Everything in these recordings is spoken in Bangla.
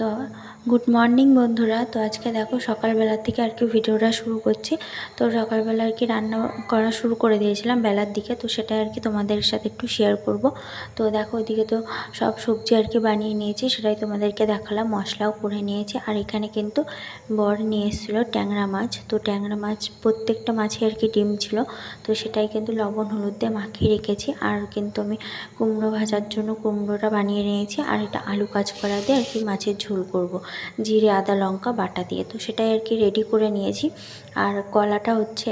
তো গুড মর্নিং বন্ধুরা। তো আজকে দেখো সকালবেলা থেকে আর কি ভিডিওটা শুরু করছি। তো সকালবেলা আর কি রান্না করা শুরু করে দিয়েছিলাম বেলার দিকে। তো সেটা আর কি তোমাদের সাথে একটু শেয়ার করব। তো দেখো ওইদিকে তো সব সবজি আর কি বানিয়ে নিয়েছি, সেটাই তোমাদেরকে দেখালাম। মশলাও করে নিয়েছি। আর এখানে কিন্তু বর নিয়ে এসেছিল ট্যাংরা মাছ। তো ট্যাংরা মাছ প্রত্যেকটা মাছে আর কি ডিম ছিল। তো সেটাই কিন্তু লবণ, হলুদ দিয়ে মাখিয়ে রেখেছি। আর কিন্তু আমি কুমড়ো ভাজার জন্য কুমড়োটা বানিয়ে নিয়েছি। আর এটা আলু কাঁচকলা দিয়ে আর কি মাছের ঝোল করব। জিরে, আদা, লঙ্কা, বাটা দিয়ে। তো সেটাই আর কি রেডি করে নিয়েছি। আর কলাটা হচ্ছে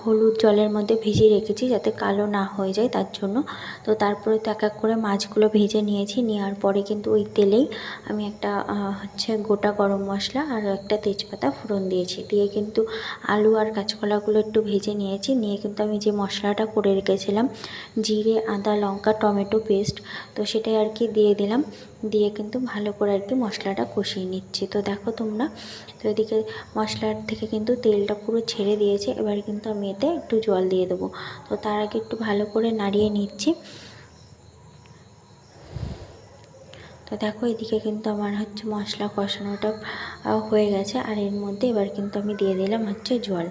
হলুদ জলের মধ্যে ভিজিয়ে রেখেছি যাতে কালো না হয়ে যায় তার জন্য। তো তারপরে তো এক এক করে মাছগুলো ভেজে নিয়েছি। নেওয়ার পরে কিন্তু ওই তেলেই আমি একটা হচ্ছে গোটা গরম মশলা আর একটা তেজপাতা ফোড়ন দিয়েছি। দিয়ে কিন্তু আলু আর কাঁচকলাগুলো একটু ভেজে নিয়েছি। নিয়ে কিন্তু আমি যে মশলাটা করে রেখেছিলাম, জিরে, আদা, লঙ্কা, টমেটো পেস্ট, তো সেটাই আর কি দিয়ে দিলাম। দিয়ে কিন্তু ভালো করে আর কি মশলাটা কষিয়ে নিচ্ছি। তো দেখো তোমরা, তো এদিকে মশলার থেকে কিন্তু তেলটা পুরো ছেড়ে দিয়েছে। এবার কিন্তু আমি এতে একটু জল দিয়ে দেবো। তো তার আগে একটু ভালো করে নাড়িয়ে নিচ্ছি। তো দেখো এদিকে কিন্তু আমার হচ্ছে মশলা কষানোটা হয়ে গেছে। আর এর মধ্যে এবার কিন্তু আমি দিয়ে দিলাম হচ্ছে জল।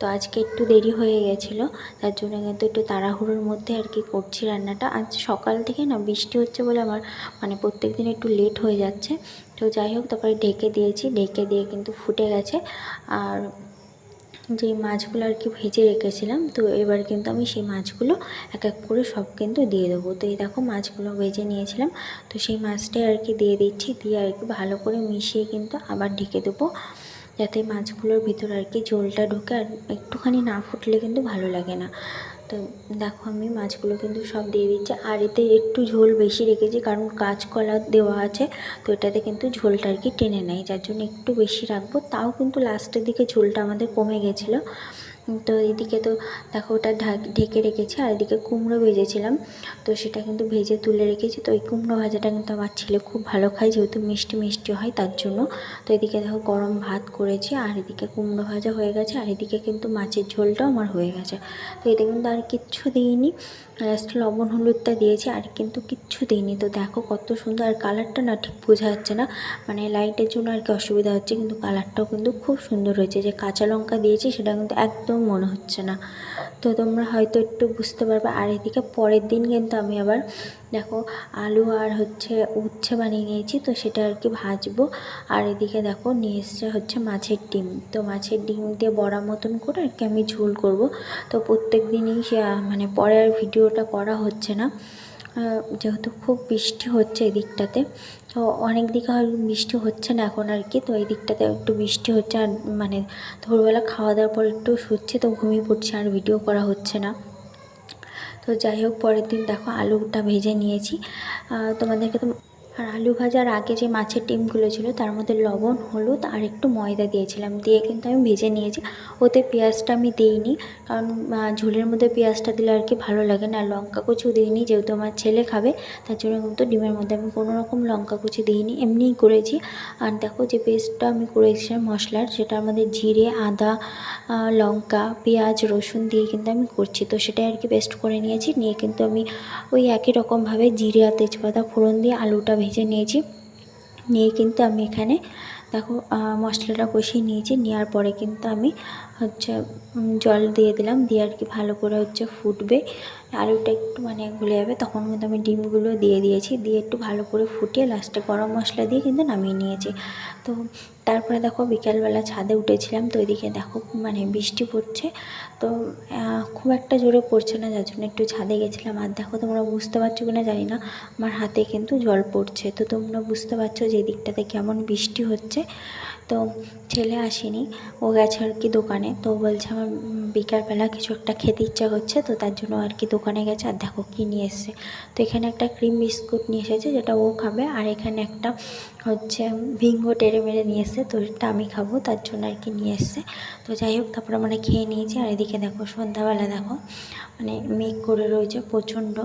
তো আজকে একটু দেরি হয়ে গেছিল, তার জন্য কিন্তু একটু তাড়াহুড়োর মধ্যে আর কি করছি রান্নাটা। আজ সকাল থেকে না বৃষ্টি হচ্ছে বলে আমার মানে প্রত্যেক দিন একটু লেট হয়ে যাচ্ছে। তো যাই হোক, তারপরে ঢেকে দিয়েছি, ঢেকে দিয়ে কিন্তু ফুটে গেছে। আর যে মাছগুলো আর কি ভেজে রেখেছিলাম, তো এবার কিন্তু আমি সেই মাছগুলো এক এক করে সব কিন্তু দিয়ে দেবো। তো এই দেখো মাছগুলো ভেজে নিয়েছিলাম, তো সেই মাছটাই আর কি দিয়ে দিচ্ছি, দিয়ে আর কি ভালো করে মিশিয়ে কিন্তু আবার ঢেকে দেবো। যাতে মাছগুলোর ভিতর আর কি ঝোলটা ঢুকে আর একটুখানি না ফুটলে কিন্তু ভালো লাগে না। তো দেখো আমি মাছগুলো কিন্তু সব দিয়ে দিচ্ছি। আর এতে একটু ঝোল বেশি রেখেছি কারণ কাঁচকলা দেওয়া আছে, তো এটাতে কিন্তু ঝোলটা আর কি টেনে নেয়। যার জন্য একটু বেশি রাখব। তাও কিন্তু লাস্টের দিকে ঝোলটা আমাদের কমে গেছিল। তো এদিকে তো দেখো ওটা ঢেকে রেখেছি আর এদিকে কুমড়ো ভেজেছিলাম। তো সেটা কিন্তু ভেজে তুলে রেখেছি। তো এই কুমড়ো ভাজাটা কিন্তু আমার ছেলে খুব ভালো খায়, যেহেতু মিষ্টি মিষ্টি হয় তার জন্য। তো এদিকে দেখো গরম ভাত করেছি আর এদিকে কুমড়ো ভাজা হয়ে গেছে আর এদিকে কিন্তু মাছের ঝোলটাও আমার হয়ে গেছে। তো এটা কিন্তু আর কিচ্ছু দিইনি। লাস্টে লবণ হলুদটা দিয়েছি আর কিন্তু কিচ্ছু দিইনি। তো দেখো কত সুন্দর আর কালারটা না ঠিক বোঝা যাচ্ছে না। মানে লাইটের জন্য আর কি অসুবিধা হচ্ছে, কিন্তু কালারটাও কিন্তু খুব সুন্দর হয়েছে। যে কাঁচা লঙ্কা দিয়েছি সেটা কিন্তু একদম মনে হচ্ছে না। তো তোমরা হয়তো একটু বুঝতে পারবে। আর এদিকে পরের দিন কিন্তু আমি আবার দেখো আলু আর হচ্ছে উচ্ছে বানিয়ে নিয়েছি, তো সেটা আর কি ভাজবো। আর এদিকে দেখো নিয়ে এসছে হচ্ছে মাছের ডিম। তো মাছের ডিম দিয়ে বড়া মতন করে আর কি আমি ঝোল করব। তো প্রত্যেক দিনই মানে পরে আর ভিডিওটা করা হচ্ছে না। যেহেতু খুব বৃষ্টি হচ্ছে এই দিকটাতে তো অনেক দিকে আর বৃষ্টি হচ্ছে না এখন আর কি, তো এই দিকটাতে একটু বৃষ্টি হচ্ছে আর মানে ভোরবেলা খাওয়া দাওয়ার পর একটু শুচ্ছে, তো ঘুমিয়ে পড়ছে আর ভিডিও করা হচ্ছে না। তো যাই হোক, পরের দিন দেখো আলুটা ভেজে নিয়েছি। তোমাদেরকে তো আর আলু ভাজার আগে যে মাছের ডিমগুলো ছিল, তার মধ্যে লবণ, হলুদ আর একটু ময়দা দিয়েছিলাম। দিয়ে কিন্তু আমি ভেজে নিয়েছি। ওতে পেঁয়াজটা আমি দিইনি, কারণ ঝোলের মধ্যে পেঁয়াজটা দিলে আর কি ভালো লাগে না। লঙ্কা কুচু দিইনি, যেহেতু আমার ছেলে খাবে, তার জন্য কিন্তু ডিমের মধ্যে আমি কোনো রকম লঙ্কা কুচি দিইনি। এমনিই করেছি। আর দেখো যে পেস্টটা আমি করেছিলাম মশলার, সেটা আমাদের জিরে, আদা লঙ্কা, পেঁয়াজ, রসুন দিয়ে কিন্তু আমি করছি। তো সেটাই আর কি পেস্ট করে নিয়েছি। নিয়ে কিন্তু আমি ওই একই রকমভাবে জিরে আর তেজপাতা ফোড়ন দিয়ে আলুটা ভেজে নিয়েছি। নিয়ে কিন্তু আমি এখানে দেখো মশলাটা কষিয়ে নিয়েছি। নেওয়ার পরে কিন্তু আমি হচ্ছে জল দিয়ে দিলাম। দিয়ে আর কি ভালো করে হচ্ছে ফুটবে। আলুটা একটু মানে গুলে যাবে। তখন কিন্তু আমি ডিমগুলো দিয়ে দিয়েছি। দিয়ে একটু ভালো করে ফুটিয়ে লাস্টে গরম মশলা দিয়ে কিন্তু নামিয়ে নিয়েছি। তো তারপরে দেখো বিকালবেলা ছাদে উঠেছিলাম তো ওইদিকে দেখো মানে বৃষ্টি পড়ছে। তো খুব একটা জোরে পড়ছে না, যার জন্য একটু ছাদে গেছিলাম। আর দেখো তোমরা বুঝতে পারছ কিনা জানি না, আমার হাতে কিন্তু জল পড়ছে। তো তোমরা বুঝতে পারছ যে দিকটাতে কেমন বৃষ্টি হচ্ছে। তো ছেলে আসেনি, ও গেছে আর কি দোকানে। তো বলছে আমার বিকালবেলা কিছু একটা খেতে ইচ্ছা করছে, তো তার জন্য আর কি দোকানে গেছে। আর দেখো কী নিয়ে এসছে। তো এখানে একটা ক্রিম বিস্কুট নিয়ে এসেছে, যেটা ও খাবে। আর এখানে একটা হচ্ছে ভিঙ্গো টেরে মেরে নিয়ে এসছে তো এটা আমি খাব, তার জন্য আর কি নিয়ে এসছে। তো যাই হোক, তারপর আমরা খেয়ে নিয়েছি, আর এদিকে দেখো, সন্ধ্যাবেলা দেখো মানে মেঘ করে রয়েছে প্রচণ্ড।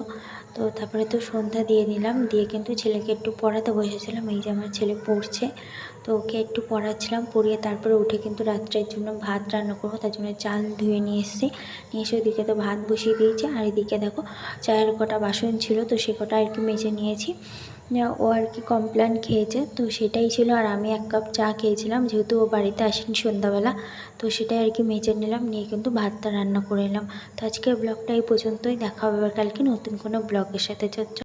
তো তারপরে তো সন্ধ্যা দিয়ে নিলাম, দিয়ে কিন্তু ছেলেকে একটু পড়াতে বসেছিলাম, এই যে আমার ছেলে পড়ছে। তো ওকে একটু পড়াচ্ছিলাম, পড়িয়ে তারপরে উঠে কিন্তু রাত্রের জন্য ভাত রান্না করব, তার জন্য চাল ধুয়ে নিয়ে এসেছি। নিয়ে এসে ওদিকে তো ভাত বসিয়ে দিয়েছি, আর এদিকে দেখো, চায়ের কটা বাসন ছিল, তো সে কটা আর কি মেজে নিয়েছি। ও আর কি কমপ্ল্যান খেয়েছে। তো সেটাই ছিল আর আমি এক কাপ চা খেয়েছিলাম, যেহেতু ও বাড়িতে আসেনি সন্ধ্যাবেলা। তো সেটাই আর কি মেজে নিলাম, নিয়ে কিন্তু ভাতটা রান্না করে নিলাম তো আজকে ব্লগটা এই পর্যন্তই, দেখা হবে কালকে নতুন কোনো ব্লগের সাথে।